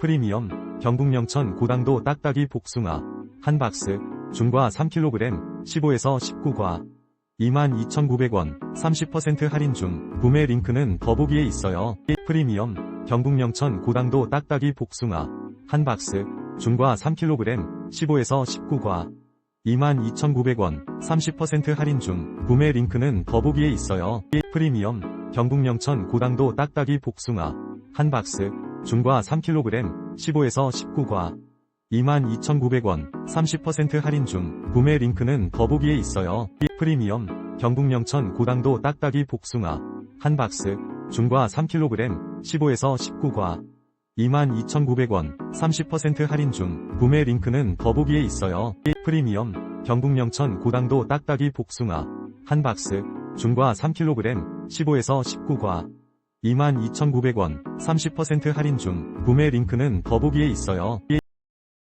프리미엄 경북 영천 고당도 딱딱이 복숭아 한 박스 중과 3kg 15에서 19과 22,900원 30% 할인 중 구매 링크는 더보기에 있어요. 프리미엄 경북 영천 고당도 딱딱이 복숭아 한 박스 중과 3kg 15에서 19과 22,900원 30% 할인 중 구매 링크는 더보기에 있어요. 프리미엄 경북 영천 고당도 딱딱이 복숭아 한 박스 중과 3kg 15에서 19과. 22,900원 30% 할인 중 구매 링크는 더보기에 있어요. 프리미엄 경북 영천 고당도 딱딱이 복숭아. 한 박스 중과 3kg 15에서 19과. 22,900원 30% 할인 중 구매 링크는 더보기에 있어요. 프리미엄 경북 영천 고당도 딱딱이 복숭아. 한 박스 중과 3kg 15에서 19과 22,900원 30% 할인 중 구매 링크는 더보기에 있어요.